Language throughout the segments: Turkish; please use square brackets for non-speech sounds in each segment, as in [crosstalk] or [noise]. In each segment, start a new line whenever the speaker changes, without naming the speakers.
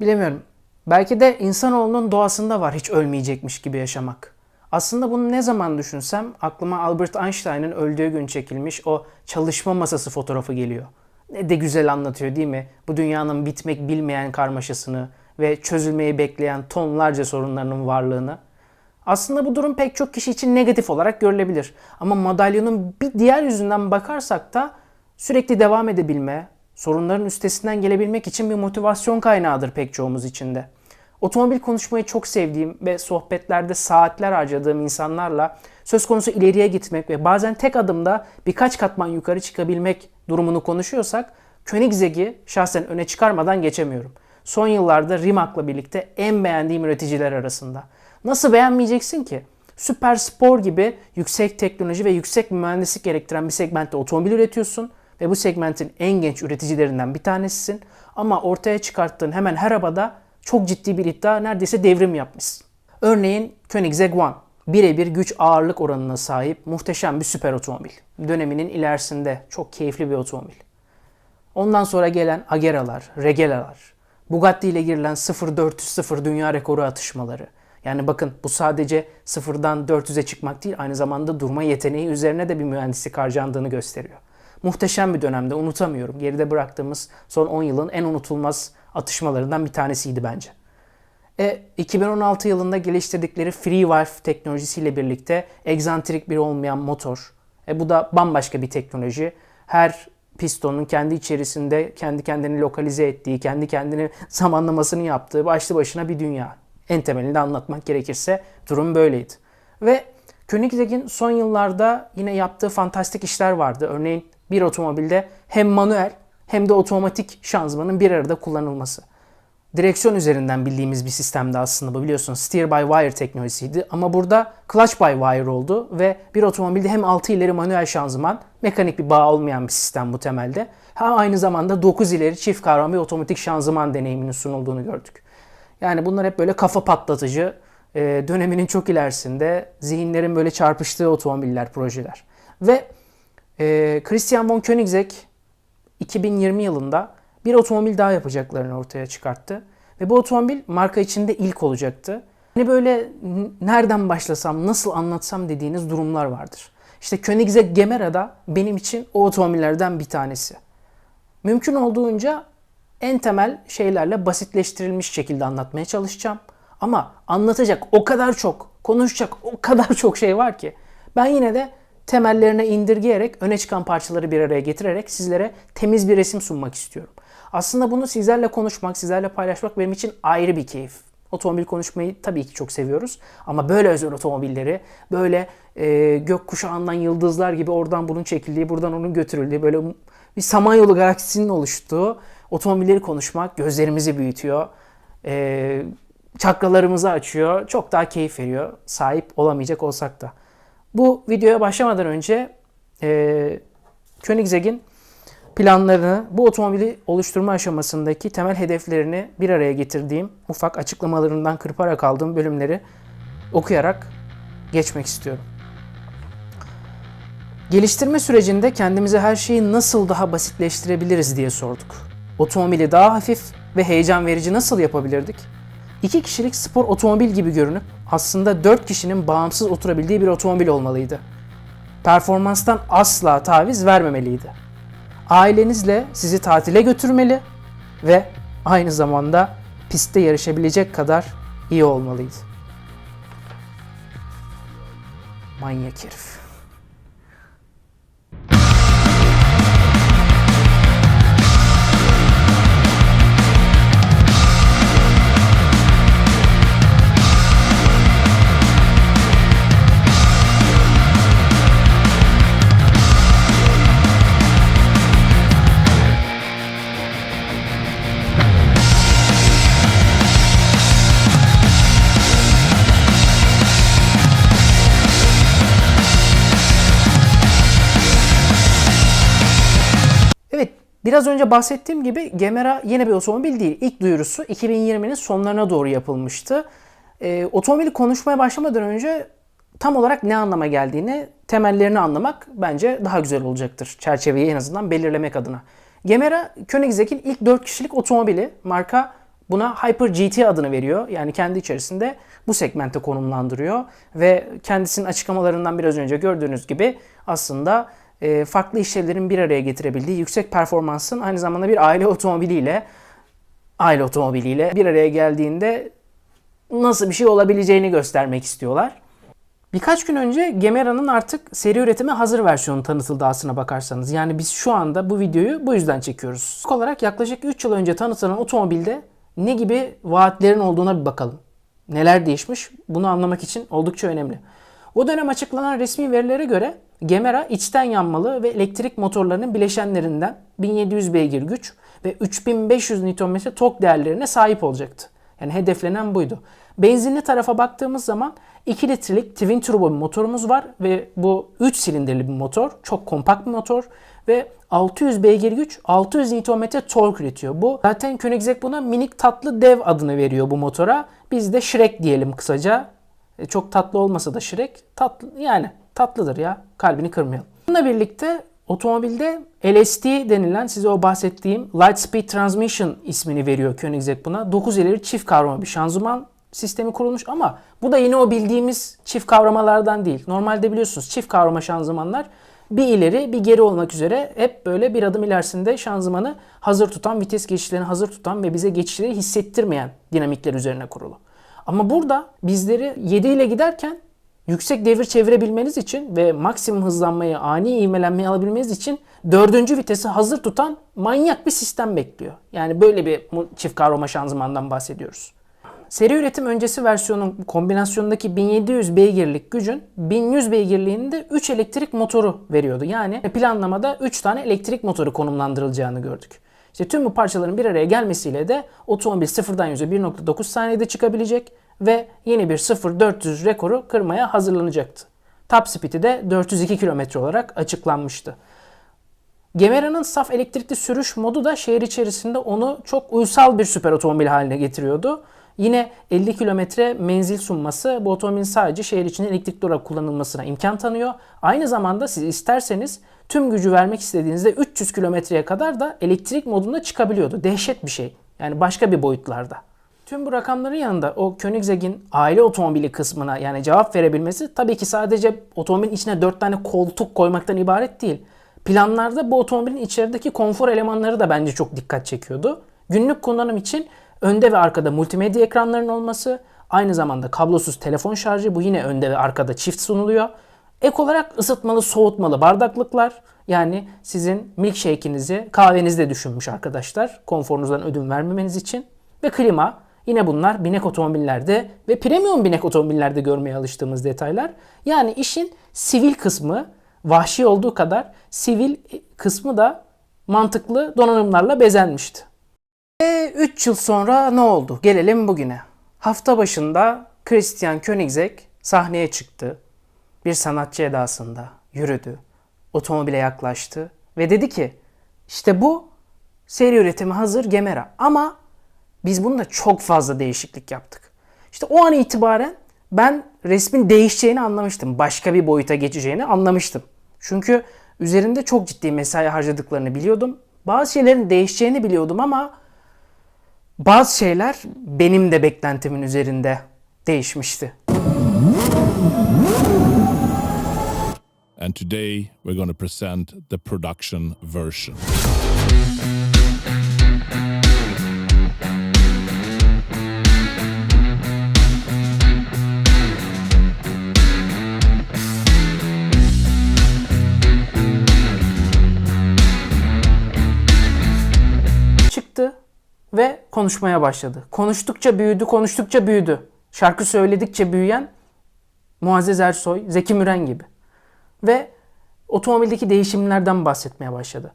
Bilemiyorum. Belki de insanoğlunun doğasında var hiç ölmeyecekmiş gibi yaşamak. Aslında bunu ne zaman düşünsem aklıma Albert Einstein'ın öldüğü gün çekilmiş o çalışma masası fotoğrafı geliyor. Ne de güzel anlatıyor değil mi? Bu dünyanın bitmek bilmeyen karmaşasını ve çözülmeyi bekleyen tonlarca sorunlarının varlığını. Aslında bu durum pek çok kişi için negatif olarak görülebilir. Ama madalyonun bir diğer yüzünden bakarsak da sürekli devam edebilme, sorunların üstesinden gelebilmek için bir motivasyon kaynağıdır pek çoğumuz için de. Otomobil konuşmayı çok sevdiğim ve sohbetlerde saatler harcadığım insanlarla söz konusu ileriye gitmek ve bazen tek adımda birkaç katman yukarı çıkabilmek durumunu konuşuyorsak Koenigsegg'i şahsen öne çıkarmadan geçemiyorum. Son yıllarda Rimaac'la birlikte en beğendiğim üreticiler arasında. Nasıl beğenmeyeceksin ki? Süper spor gibi yüksek teknoloji ve yüksek mühendislik gerektiren bir segmentte otomobil üretiyorsun ve bu segmentin en genç üreticilerinden bir tanesisin. Ama ortaya çıkarttığın hemen her arabada çok ciddi bir iddia neredeyse devrim yapmışsın. Örneğin Koenigsegg One. Birebir güç ağırlık oranına sahip muhteşem bir süper otomobil. Döneminin ilerisinde çok keyifli bir otomobil. Ondan sonra gelen Agera'lar, Regela'lar, Bugatti ile girilen 0-400-0 dünya rekoru atışmaları. Yani bakın bu sadece sıfırdan 400'e çıkmak değil aynı zamanda durma yeteneği üzerine de bir mühendislik harcandığını gösteriyor. Muhteşem bir dönemde unutamıyorum. Geride bıraktığımız son 10 yılın en unutulmaz atışmalarından bir tanesiydi bence. E, 2016 yılında geliştirdikleri Free Valve teknolojisiyle birlikte egzantrik bir olmayan motor. E, bu da bambaşka bir teknoloji. Her pistonun kendi içerisinde kendi kendini lokalize ettiği, kendi kendini zamanlamasını yaptığı başlı başına bir dünya. En temelinde anlatmak gerekirse durum böyleydi. Ve Koenigsegg'in son yıllarda yine yaptığı fantastik işler vardı. Örneğin bir otomobilde hem manuel hem de otomatik şanzımanın bir arada kullanılması. Direksiyon üzerinden bildiğimiz bir sistemdi aslında bu biliyorsun. Steer by wire teknolojisiydi ama burada clutch by wire oldu ve bir otomobilde hem 6 ileri manuel şanzıman, mekanik bir bağ olmayan bir sistem bu temelde. Hem aynı zamanda 9 ileri çift kavram bir otomatik şanzıman deneyiminin sunulduğunu gördük. Yani bunlar hep böyle kafa patlatıcı, e, döneminin çok ilerisinde zihinlerin böyle çarpıştığı otomobiller, projeler. Ve e, Christian von Koenigsegg 2020 yılında bir otomobil daha yapacaklarını ortaya çıkarttı. Ve bu otomobil marka içinde ilk olacaktı. Hani böyle nereden başlasam, nasıl anlatsam dediğiniz durumlar vardır. İşte Koenigsegg Gemera da benim için o otomobillerden bir tanesi. Mümkün olduğunca en temel şeylerle basitleştirilmiş şekilde anlatmaya çalışacağım. Ama anlatacak o kadar çok, konuşacak o kadar [laughs] çok şey var ki ben yine de temellerine indirgeyerek öne çıkan parçaları bir araya getirerek sizlere temiz bir resim sunmak istiyorum. Aslında bunu sizlerle konuşmak, sizlerle paylaşmak benim için ayrı bir keyif. Otomobil konuşmayı tabii ki çok seviyoruz. Ama böyle özel otomobilleri, böyle e, gökkuşağından yıldızlar gibi oradan bunun çekildiği, buradan onun götürüldüğü, böyle bir samanyolu galaksisinin oluştuğu otomobilleri konuşmak gözlerimizi büyütüyor. E, çakralarımızı açıyor. Çok daha keyif veriyor. Sahip olamayacak olsak da. Bu videoya başlamadan önce e, Koenigsegg'in planlarını, bu otomobili oluşturma aşamasındaki temel hedeflerini bir araya getirdiğim ufak açıklamalarından kırparak aldığım bölümleri okuyarak geçmek istiyorum. Geliştirme sürecinde kendimize her şeyi nasıl daha basitleştirebiliriz diye sorduk. Otomobili daha hafif ve heyecan verici nasıl yapabilirdik? İki kişilik spor otomobil gibi görünüp aslında dört kişinin bağımsız oturabildiği bir otomobil olmalıydı. Performanstan asla taviz vermemeliydi. Ailenizle sizi tatile götürmeli ve aynı zamanda pistte yarışabilecek kadar iyi olmalıydı. Manyak herif. Biraz önce bahsettiğim gibi Gemera yeni bir otomobil değil. İlk duyurusu 2020'nin sonlarına doğru yapılmıştı. Ee, otomobili konuşmaya başlamadan önce tam olarak ne anlama geldiğini, temellerini anlamak bence daha güzel olacaktır. Çerçeveyi en azından belirlemek adına. Gemera, Koenigsegg'in ilk 4 kişilik otomobili. Marka buna Hyper GT adını veriyor. Yani kendi içerisinde bu segmente konumlandırıyor ve kendisinin açıklamalarından biraz önce gördüğünüz gibi aslında e, farklı işlevlerin bir araya getirebildiği yüksek performansın aynı zamanda bir aile [laughs] otomobiliyle aile otomobiliyle bir araya geldiğinde nasıl bir şey olabileceğini göstermek istiyorlar. Birkaç gün önce Gemera'nın artık seri üretime hazır versiyonu tanıtıldı aslına bakarsanız. Yani biz şu anda bu videoyu bu yüzden çekiyoruz. İlk olarak yaklaşık 3 yıl önce tanıtılan otomobilde ne gibi vaatlerin olduğuna bir bakalım. Neler değişmiş bunu anlamak için oldukça önemli. O dönem açıklanan resmi verilere göre Gemera içten yanmalı ve elektrik motorlarının bileşenlerinden 1700 beygir güç ve 3500 Nm tork değerlerine sahip olacaktı. Yani hedeflenen buydu. Benzinli tarafa baktığımız zaman 2 litrelik twin turbo bir motorumuz var ve bu 3 silindirli bir motor. Çok kompakt bir motor ve 600 beygir güç, 600 Nm tork üretiyor. Bu zaten Koenigsegg buna minik tatlı dev adını veriyor bu motora. Biz de Shrek diyelim kısaca. E, Çok tatlı olmasa da Shrek tatlı yani tatlıdır ya. Kalbini kırmayalım. Bununla birlikte otomobilde LST denilen size o bahsettiğim Light Speed Transmission ismini veriyor Koenigsegg buna. 9 ileri çift kavrama bir şanzıman sistemi kurulmuş ama bu da yine o bildiğimiz çift kavramalardan değil. Normalde biliyorsunuz çift kavrama şanzımanlar bir ileri bir geri olmak üzere hep böyle bir adım ilerisinde şanzımanı hazır tutan, vites geçişlerini hazır tutan ve bize geçişleri hissettirmeyen dinamikler üzerine kurulu. Ama burada bizleri 7 ile giderken yüksek devir çevirebilmeniz için ve maksimum hızlanmayı, ani ivmelenmeyi alabilmeniz için dördüncü vitesi hazır tutan manyak bir sistem bekliyor. Yani böyle bir çift kavrama şanzımandan bahsediyoruz. Seri üretim öncesi versiyonun kombinasyonundaki 1700 beygirlik gücün 1100 beygirliğinde 3 elektrik motoru veriyordu. Yani planlamada 3 tane elektrik motoru konumlandırılacağını gördük. İşte tüm bu parçaların bir araya gelmesiyle de otomobil sıfırdan 100'e 1.9 saniyede çıkabilecek ve yeni bir 0-400 rekoru kırmaya hazırlanacaktı. Top speed'i de 402 km olarak açıklanmıştı. Gemera'nın saf elektrikli sürüş modu da şehir içerisinde onu çok uysal bir süper otomobil haline getiriyordu. Yine 50 kilometre menzil sunması bu otomobilin sadece şehir içinde elektrikli olarak kullanılmasına imkan tanıyor. Aynı zamanda siz isterseniz tüm gücü vermek istediğinizde 300 kilometreye kadar da elektrik modunda çıkabiliyordu. Dehşet bir şey. Yani başka bir boyutlarda. Tüm bu rakamların yanında o Koenigsegg'in aile otomobili kısmına yani cevap verebilmesi tabii ki sadece otomobilin içine 4 tane koltuk koymaktan ibaret değil. Planlarda bu otomobilin içerideki konfor elemanları da bence çok dikkat çekiyordu. Günlük kullanım için önde ve arkada multimedya ekranlarının olması, aynı zamanda kablosuz telefon şarjı bu yine önde ve arkada çift sunuluyor. Ek olarak ısıtmalı, soğutmalı bardaklıklar. Yani sizin milkshake'inizi kahvenizde düşünmüş arkadaşlar. Konforunuzdan ödün vermemeniz için. Ve klima. Yine bunlar binek otomobillerde ve premium binek otomobillerde görmeye alıştığımız detaylar. Yani işin sivil kısmı vahşi olduğu kadar sivil kısmı da mantıklı donanımlarla bezenmişti. Ve 3 yıl sonra ne oldu? Gelelim bugüne. Hafta başında Christian Koenigsegg sahneye çıktı. Bir sanatçı edasında yürüdü. Otomobile yaklaştı ve dedi ki işte bu seri üretimi hazır Gemera ama biz bunda çok fazla değişiklik yaptık. İşte o an itibaren ben resmin değişeceğini anlamıştım. Başka bir boyuta geçeceğini anlamıştım. Çünkü üzerinde çok ciddi mesai harcadıklarını biliyordum. Bazı şeylerin değişeceğini biliyordum ama bazı şeyler benim de beklentimin üzerinde değişmişti.
And today we're going to present the production version.
Konuşmaya başladı. Konuştukça büyüdü, konuştukça büyüdü. Şarkı söyledikçe büyüyen Muazzez Ersoy, Zeki Müren gibi. Ve otomobildeki değişimlerden bahsetmeye başladı.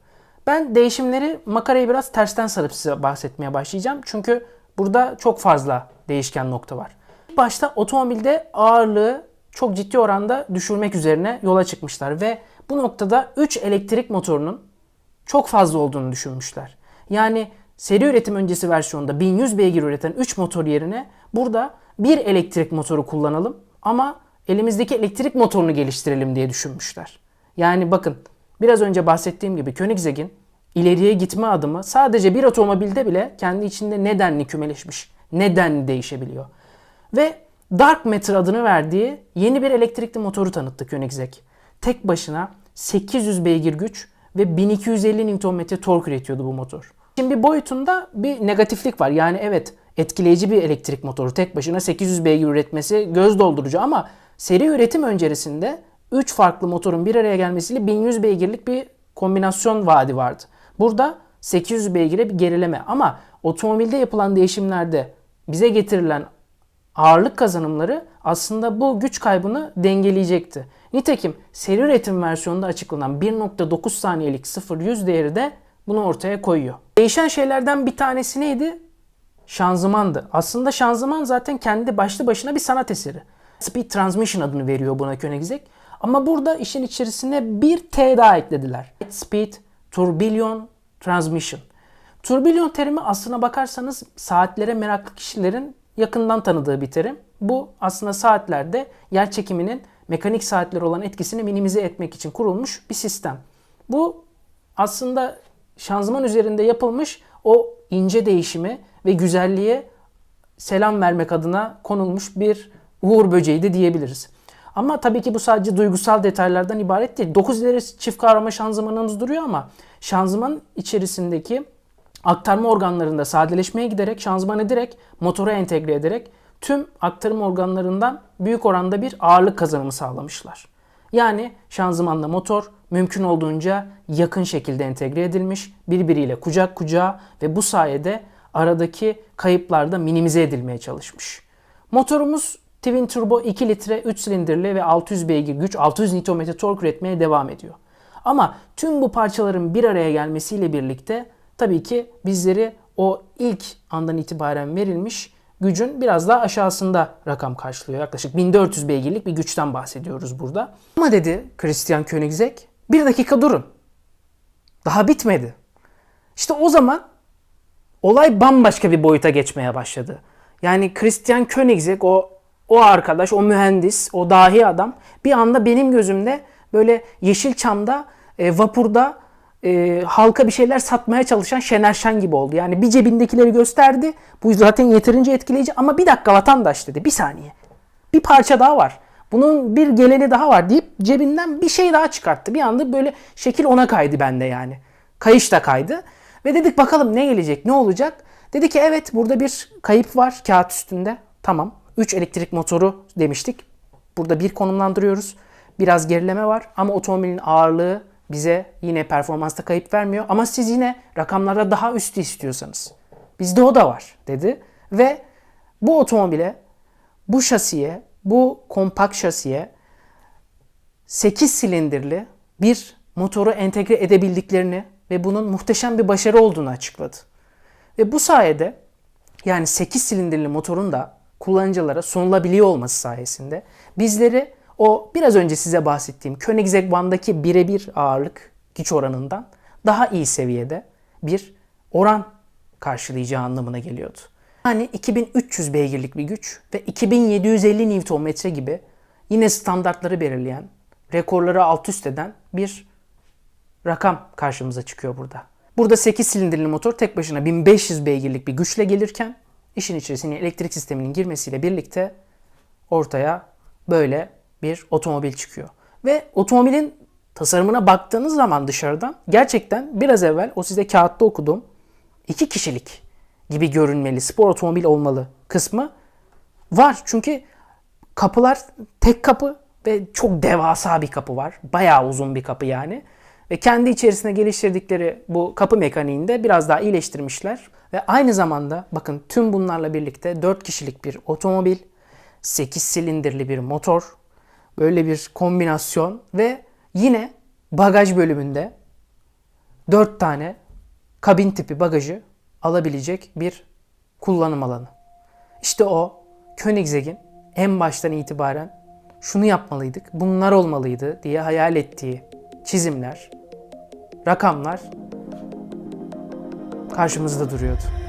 Ben değişimleri makarayı biraz tersten sarıp size bahsetmeye başlayacağım. Çünkü burada çok fazla değişken nokta var. Başta otomobilde ağırlığı çok ciddi oranda düşürmek üzerine yola çıkmışlar ve bu noktada 3 elektrik motorunun çok fazla olduğunu düşünmüşler. Yani seri üretim öncesi versiyonda 1100 beygir üreten 3 motor yerine burada bir elektrik motoru kullanalım ama elimizdeki elektrik motorunu geliştirelim diye düşünmüşler. Yani bakın biraz önce bahsettiğim gibi Koenigsegg'in ileriye gitme adımı sadece bir otomobilde bile kendi içinde nedenli kümeleşmiş. Nedenli değişebiliyor. Ve Dark Matter adını verdiği yeni bir elektrikli motoru tanıttı Koenigsegg. Tek başına 800 beygir güç ve 1250 Nm tork üretiyordu bu motor. Şimdi boyutunda bir negatiflik var. Yani evet etkileyici bir elektrik motoru tek başına 800 beygir üretmesi göz doldurucu ama seri üretim öncesinde 3 farklı motorun bir araya gelmesiyle 1100 beygirlik bir kombinasyon vaadi vardı. Burada 800 beygire bir gerileme ama otomobilde yapılan değişimlerde bize getirilen ağırlık kazanımları aslında bu güç kaybını dengeleyecekti. Nitekim seri üretim versiyonunda açıklanan 1.9 saniyelik 0-100 değeri de bunu ortaya koyuyor. Değişen şeylerden bir tanesi neydi? Şanzımandı. Aslında şanzıman zaten kendi başlı başına bir sanat eseri. Speed Transmission adını veriyor buna Koenigsegg. Ama burada işin içerisine bir T daha eklediler. Speed Tourbillon Transmission. Tourbillon terimi aslına bakarsanız saatlere meraklı kişilerin yakından tanıdığı bir terim. Bu aslında saatlerde yer çekiminin mekanik saatler olan etkisini minimize etmek için kurulmuş bir sistem. Bu aslında şanzıman üzerinde yapılmış o ince değişimi ve güzelliğe selam vermek adına konulmuş bir uğur böceğiydi diyebiliriz. Ama tabii ki bu sadece duygusal detaylardan ibaret değil. 9 ileri çift kavrama şanzımanımız duruyor ama şanzıman içerisindeki aktarma organlarında sadeleşmeye giderek şanzımanı direkt motora entegre ederek tüm aktarım organlarından büyük oranda bir ağırlık kazanımı sağlamışlar. Yani şanzımanla motor mümkün olduğunca yakın şekilde entegre edilmiş, birbiriyle kucak kucağa ve bu sayede aradaki kayıplar da minimize edilmeye çalışmış. Motorumuz Twin Turbo 2 litre 3 silindirli ve 600 beygir güç 600 Nm tork üretmeye devam ediyor. Ama tüm bu parçaların bir araya gelmesiyle birlikte tabii ki bizleri o ilk andan itibaren verilmiş gücün biraz daha aşağısında rakam karşılıyor. Yaklaşık 1400 beygirlik bir güçten bahsediyoruz burada. Ama dedi Christian Koenigsegg, bir dakika durun. Daha bitmedi. İşte o zaman olay bambaşka bir boyuta geçmeye başladı. Yani Christian Koenigsegg o o arkadaş, o mühendis, o dahi adam bir anda benim gözümde böyle Yeşilçam'da e, vapurda e, halka bir şeyler satmaya çalışan Şener Şen gibi oldu. Yani bir cebindekileri gösterdi. Bu zaten yeterince etkileyici ama bir dakika vatandaş dedi. Bir saniye. Bir parça daha var. Bunun bir geleni daha var deyip cebinden bir şey daha çıkarttı. Bir anda böyle şekil ona kaydı bende yani. Kayış da kaydı. Ve dedik bakalım ne gelecek, ne olacak? Dedi ki evet burada bir kayıp var kağıt üstünde. Tamam. 3 elektrik motoru demiştik. Burada bir konumlandırıyoruz. Biraz gerileme var ama otomobilin ağırlığı bize yine performansta kayıp vermiyor. Ama siz yine rakamlarda daha üstü istiyorsanız. Bizde o da var dedi. Ve bu otomobile, bu şasiye, bu kompakt şasiye 8 silindirli bir motoru entegre edebildiklerini ve bunun muhteşem bir başarı olduğunu açıkladı. Ve bu sayede yani 8 silindirli motorun da kullanıcılara sunulabiliyor olması sayesinde bizleri o biraz önce size bahsettiğim Koenigsegg One'daki birebir ağırlık güç oranından daha iyi seviyede bir oran karşılayacağı anlamına geliyordu. Yani 2300 beygirlik bir güç ve 2750 Nm gibi yine standartları belirleyen, rekorları alt üst eden bir rakam karşımıza çıkıyor burada. Burada 8 silindirli motor tek başına 1500 beygirlik bir güçle gelirken işin içerisine elektrik sisteminin girmesiyle birlikte ortaya böyle bir otomobil çıkıyor. Ve otomobilin tasarımına baktığınız zaman dışarıdan gerçekten biraz evvel o size kağıtta okuduğum iki kişilik gibi görünmeli, spor otomobil olmalı kısmı var. Çünkü kapılar tek kapı ve çok devasa bir kapı var. Bayağı uzun bir kapı yani. Ve kendi içerisinde geliştirdikleri bu kapı mekaniğinde biraz daha iyileştirmişler. Ve aynı zamanda bakın tüm bunlarla birlikte 4 kişilik bir otomobil, 8 silindirli bir motor, böyle bir kombinasyon ve yine bagaj bölümünde 4 tane kabin tipi bagajı alabilecek bir kullanım alanı. İşte o Koenigsegg'in en baştan itibaren şunu yapmalıydık, bunlar olmalıydı diye hayal ettiği çizimler, rakamlar karşımızda duruyordu.